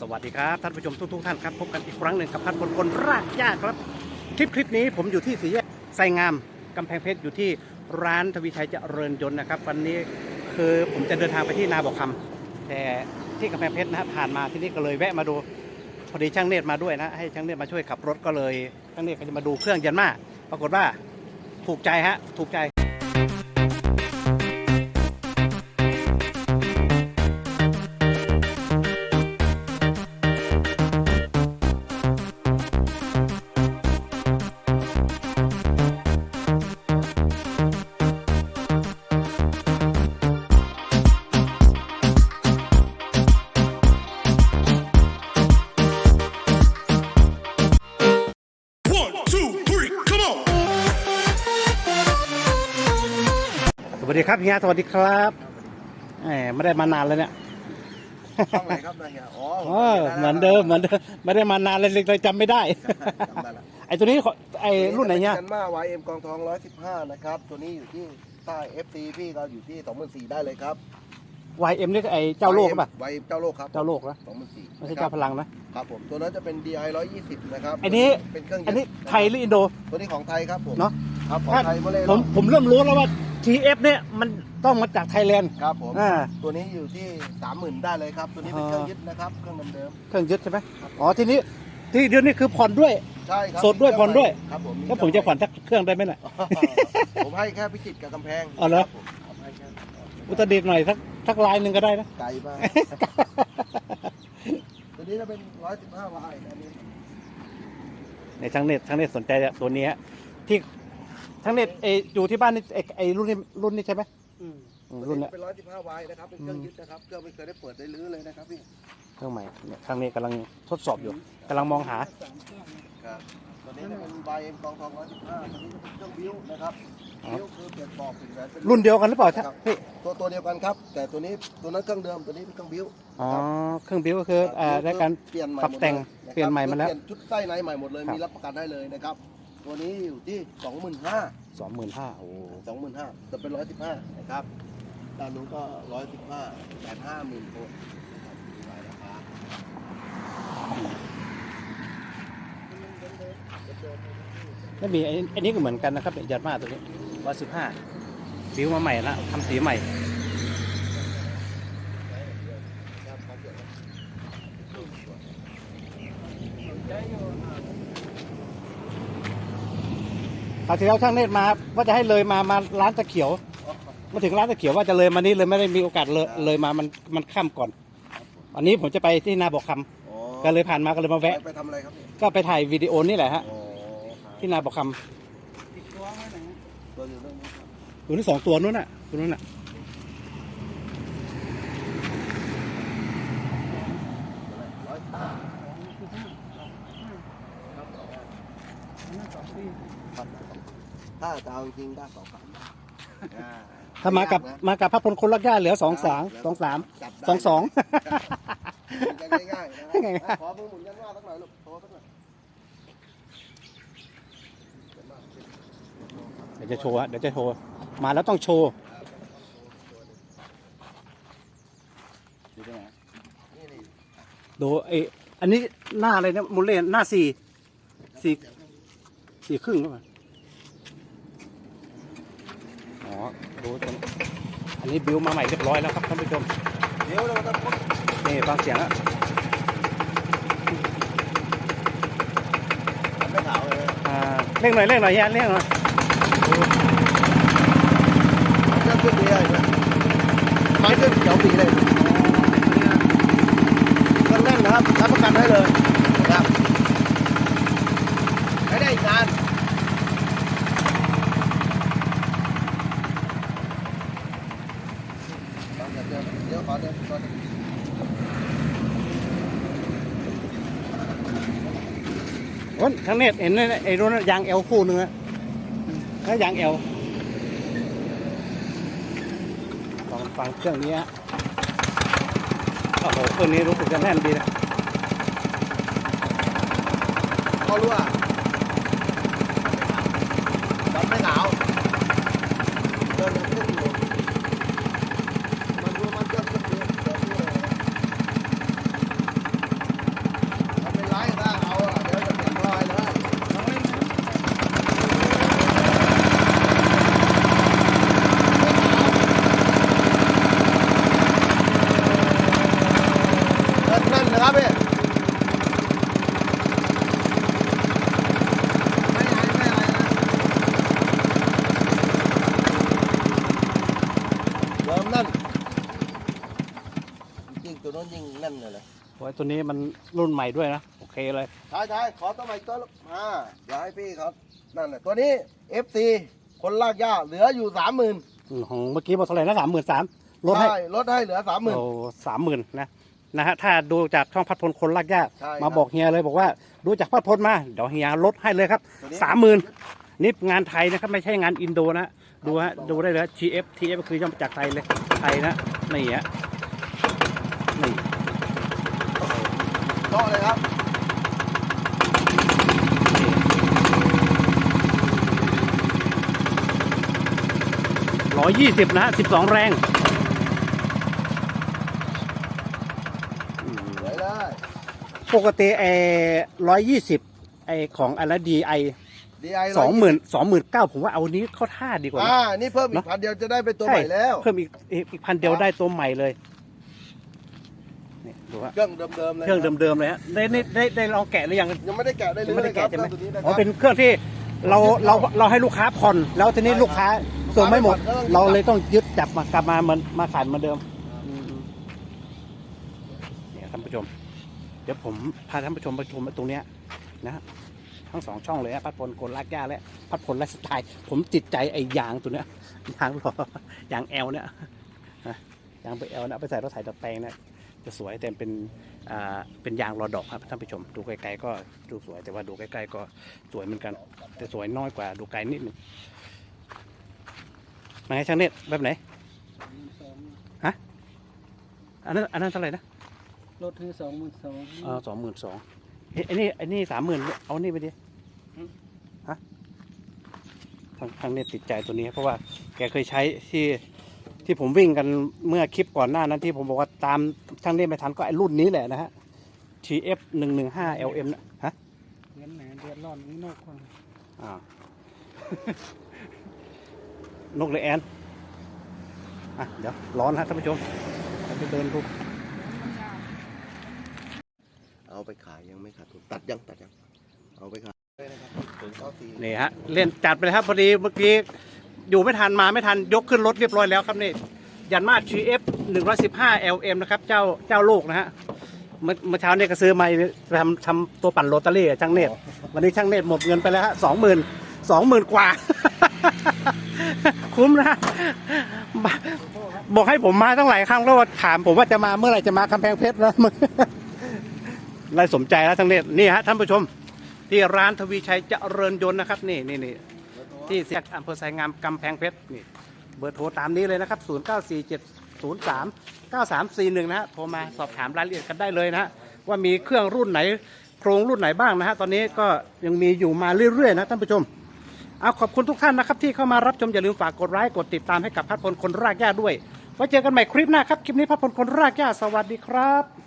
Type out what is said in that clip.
สวัสดีครับ ท่านผู้ชมทุกๆท่านครับพบกันอีกครั้งหนึ่งกับพันคนคนรากหญ้าครับ คลิปคลิปนี้ผมอยู่ที่สี่แยกไซงามกำแพงเพชรอยู่ที่ร้านทวีชัยเจริญยนต์นะครับ วันนี้คือผมจะเดินทางไปที่นาบอกคำแต่ที่กำแพงเพชรนะฮะผ่านมาที่นี่ก็เลยแวะมาดูพอดีช่างเนตรมาด้วยนะ ให้ช่างเนตรมาช่วยขับรถก็เลยช่างเนตรก็จะมาดูเครื่องยันมาปรากฏว่าถูกใจฮะถูกใจ วัสดีครับเฮียสวัสดีครับแหมไม่ได้มานานเลยเนี่ยช่องไหนครับนายเฮียอ๋อเออเหมือนเดิมเหมือนเดิมไม่ได้มานานเลยเลยจำไม่ได้จำได้ละไอ้ตัวนี้ขอไอ้รุ่นไหนเนี่ยกันมา YM กองทอง115นะครับตัวนี้อยู่ที่ใต้ FT พี่เราอยู่ที่24,000ได้เลยครับ YM นี่ก็ไอ้เจ้าโลกป่ะ YM YM เจ้าโลกครับเจ้าโลกนะ24,000ไม่ใช่เจ้าพลังนะครับผมตัวนั้นจะเป็น DI 120 นะครับอันนี้เป็นเครื่องอันนี้ดไทยหรืออินโด ตัวนี้ของไทยครับผมเนอะครับของไทยมาเลยผมผมเริ่มรู้แล้วว่า TF เนี่ยมันต้องมาจากไทยแลนด์ ครับผมอ่า ตัวนี้อยู่ที่30,000ได้เลยครับ ตัวนี้เป็นอ๋อเครื่องยึดนะครับ เครื่องเดิมเครื่องยึดใช่ไหมอ๋อทีนี้ที่เดือนนี้คือผ่อนด้วย ๆใช่ครับสดด้วยผ่อนด้วย ครับผมแล้วผมจะผ่อนสักเครื่องได้ไหมล่ะ ผมให้แค่พิจิตรกับกำแพงอ๋อเหรอ คบผมผมให้แค่อุตรดิตถ์หน่อยสักสักลายหนึ่งก็ได้นะ ไกลมากตัวนี้จะเป็น115วายอันนี้ในทั้งเน็ตทั้งเน็ตสนใจตัวนี้ฮะที่ ทั้งเน็ตไออยู่ที่บ้านนี่ไอไอรุ่นนี้รุ่นนี้ใช่ไหมอืมตัวรุ่นนี้เนี้ยเป็น115วายนะครับ เป็นเครื่องยึดนะครับ เครื่องไม่เคยได้เปิดได้รื้อเลยนะครับพี่ เครื่องใหม่เนี่ยครั้งนี้กำลังทดสอบอยู่กำลังมองหา ครับตัวนี้จะเป็นวายเอ็มกองทอง115ตัวนี้จะเป็นเครื่องบิ้วนะครับอ๋อบิ้วคือเปลี่ยนบอกเปลี่ยนแหวนเป็นรุ่นเดียวกันหรือเปล่าใช่พี่ตัวตัวเดียวกันครับ แต่ตัวนี้ตัวนั้นเครื่องเดิม ตัวนี้เป็นเครื่องบิ้วอ๋อเครื่องบิวก็คืออ่าได้การ เปลี่ยนใหม่ปรับแต่งหมดลเปลี่ยนใหม่มาแล้ว เปลี่ยนชุดไส้ในใหม่หมดเลยครับมีรับประกันได้เลยนะครับ ตัวนี้อยู่ที่25,000สองหมื่นห้าโอ้สองหมื่นห้าจะเป็นร้อยสิบห้านะครับด้านนู้นก็ร้อยสิบห้าแปดห้าหมื่นคนนะครับมีหลายราคาไม่มีไอ้ไอันนี้ก็เหมือนกันนะครับเนี่ยยัดมาตัวนี้ร้อยสิบห้าบิวมาใหม่ละทำสีใหม่ คราวที่แล้วช่างเนตรมาว่าจะให้เลยมามาร้านตะเขียว มาถึงร้านตะเขียวว่าจะเลยมานี้เลยไม่ได้มีโอกาสเลยเลยมามันมันข้ามก่อนวันนี้ผมจะไปที่นาบอกคำอ๋อก็เลยผ่านมาก็เลยมาไปแวะ ไปทำอะไรครับเนี่ยก็ไปถ่ายวิดีโอนี่แหละฮะอ๋อที่นาบอกคตัวอยู่เรื่องนี้ครับำตัวที่สองตัวนู้นน่ะตัวนู้นน่ะ ร้อยห้า ถ้าจะเอาจริงๆได้สองพันอ่าถ้ามากับไยนะมากับพระพลคนรักญาติเหลือสองสามสองสามจับได้สองสองกันง่ายๆนะง่ายๆอะขอมือหมุนยันว่าสักหน่อยลูกโทรสักหน่อยเดี๋ยวจะโชว์ฮะเดี๋ยวจะโชว์ มาแล้วต้องโชว์นี่นี่ดูไออันนี้หน้าอะไรนะมูลเล่หน้าสี่สี่ สี่ครึ่งหรือเปล่าอ๋อดูตรงอันนี้บิวมาใหม่เรียบร้อยแล้วครับท่านผู้ชมเดี๋ยวเราจะพูดนี่ฟังเสียงอะไม่ขาวเลยอ่าเร่งหน่อยเร่งหน่อยเฮียเร่งหน่อยเครื่องขึ้นดีเลยนะไม้ขึ้นเขียวปีเลยเครื่องแน่นนะครับรับประกันได้เลยนะครับใช้ได้อีกนาน เดี๋ยวขอเดี๋ยวขอเดี๋ยวโอ้ทั้งเน็ตเห็นไหมไอ้รุ่นยางเอลคู่นึงอะแล้วยางเอลลองฟังเครื่องนี้ฮะโอ้โหเครื่องนี้รู้สึกจะแน่นดีนะเขารู้อะมันไม่หนาวเดินขึ้นอยู่มันรู้มันเกินขึ้นเยอะเกินเยอะเลย นั่นนะครับพี่ไม่อะไรไม่อะไรนะเริ่มนั่นจริงๆตัวนู้นยิงแน่นเลยเลย โอ้ย ตัวนี้มันรุ่นใหม่ด้วยนะ โอเคเลยใช่ใช่ขอตัวใหม่ตัวละอ่าเดี๋ยวให้พี่ครับ นั่นแหละตัวนี้ FC คนลากหญ้าเหลืออยู่สามหมื่นอืมของเมื่อกี้บอกเท่าไหร่นะสามหมื่นสามลดให้ใช่ลดให้เหลือสามหมื่น โอ้สามหมื่นนะนะฮะถ้าดูจากช่องพัดพลคนลากหญ้าใช่ครับมาบอกเฮียเลยบอกว่าดูจากพัดพลมาเดี๋ยวเฮียลดให้เลยครับตัวนี้สามหมื่นนี่งานไทยนะครับไม่ใช่งานอินโดนะดูฮะดูได้เลย TF TF คือย่อมาจากไทยเลยไทยนะนี่ฮะนี่ โต๊ะเลยครับร้อยยี่สิบนะฮะสิบสองแรงสวยเลยปกติไอ้ร้อยยี่สิบไอ้ของอันละดีไอ DI สองหมื่นสองหมื่นเก้าผมว่าเอานี้เข้าท่าดีกว่านะอ่านี่เพิ่มอีเนกอะพันเดียวจะได้เป็นตัวใหม่แล้ว เพิ่มอีกอีกอีกพันเดียวได้ตัวใหม่เลยนี่ ดูฮะเครื่องเดิมๆเลยเครื่องเดิมๆเลยฮะได้ได้ได้ได้ลองแกะหรือยัง ยังไม่ได้แกะได้เลยังยไม่ได้แกะใช่ไหมตัวนี้นะคอ๋อรับเป็นเครื่องที่เราเราเราให้ลูกค้าผ่อนแล้วทีนี้ใช่ครับลูกค้าส่งไม่หมดลูกค้าไม่ผ่อนก็ต้องเราเลยต้องยึดจับมากลับมาเหมือนมาขายเหมือนเดิมอืมเนี่ยท่านผู้ชม เดี๋ยวผมพาท่านผู้ชมไปชมตรงเนี้ยนะฮะทั้งสองช่องเลยฮะพัดพลโกนลากย่าและพัดพลและสไตล์ผมติดใจไอ้ยางตัวเนี้ยยางล้อยางแอลเนี่ยนะยางไปแอลเนี่ยเอาไปใส่รถไถดัดแปลงเนี่ย จะสวยแต่เป็นอ่าเป็นยางรอดอกครับท่านผู้ชม ดูไกลๆก็ดูสวยแต่ว่าดูใกล้ๆก็สวยเหมือนกัน แต่สวยน้อยกว่าดูไกลนิดหนึงมาให้ช่างเน็ตแบบไหนฮะอันนั้นอันนั้นเท่าไหร่นะรถที่สองหมื่นสองเออสองหมื่นสองไอ้นี่ไอ้นี่สามหมื่นเอานี่ไปดิฮะทางทางเน็ตติดใจตัวนี้เพราะว่าแกเคยใช้ที่ ที่ผมวิ่งกันเมื่อคลิปก่อนหน้านั้นที่ผมบอกว่าตามช่างเน็ตไม่ทันก็ไอ้รุ่นนี้แหละนะฮะ TF หนึ่งหนึ่งห้า LM นะฮะเงินแหนเดือดร้อนนี่นอกคนอ่านกเลยแอนอะเดี๋ยวร้อนฮะท่านผู้ชมเราไปเดินดูเอาไปขายยังไม่ขาดทุนตัดยังตัดยังเอาไปขายเลยนะครับถึงข้อสี่นี่ฮะเล่นจัดไปเลยครับพอดีเมื่อกี้ อยู่ไม่ทันมาไม่ทันยกขึ้นรถเรียบร้อยแล้วครับนี่ยันมา GF 115 LM นะครับ เจ้าเจ้าลูกนะฮะเมื่อเมื่อเช้าเนี่ยก็ซื้อมาไปทำทำตัวปั่นโรตารี่กับช่างเนตรวันนี้ช่างเนตรหมดเงินไปแล้วฮะสองหมื่นสองหมื่นกว่า คุ้มนะ บอกให้ผมมาตั้งหลายครั้งแล้วว่าถามผมว่าจะมาเมื่อไหร่จะมากำแพงเพชรแล้วไล่สมใจแล้วทั้งเนตรนี่ฮะท่านผู้ชม ที่ร้านทวีชัยเจริญยนต์นะครับ นี่นี่นี่ ที่เสียอำเภอไซงามกำแพงเพชรนี่เบอร์โทรตามนี้เลยนะครับ 0 9 4 7 0 3 9 3 4 1 นะฮะโทรมาสอบถามรายละเอียดกันได้เลยนะฮะว่ามีเครื่องรุ่นไหนโครงรุ่นไหนบ้างนะฮะตอนนี้ก็ยังมีอยู่มาเรื่อยๆนะท่านผู้ชมเอาขอบคุณทุกท่านนะครับที่เข้ามารับชมอย่าลืมฝากกดไลค์กดติดตามให้กับพัดพลคนรากหญ้าด้วยไว้เจอกันใหม่คลิปหน้าครับคลิปนี้พัดพลคนรากหญ้าสวัสดีครับ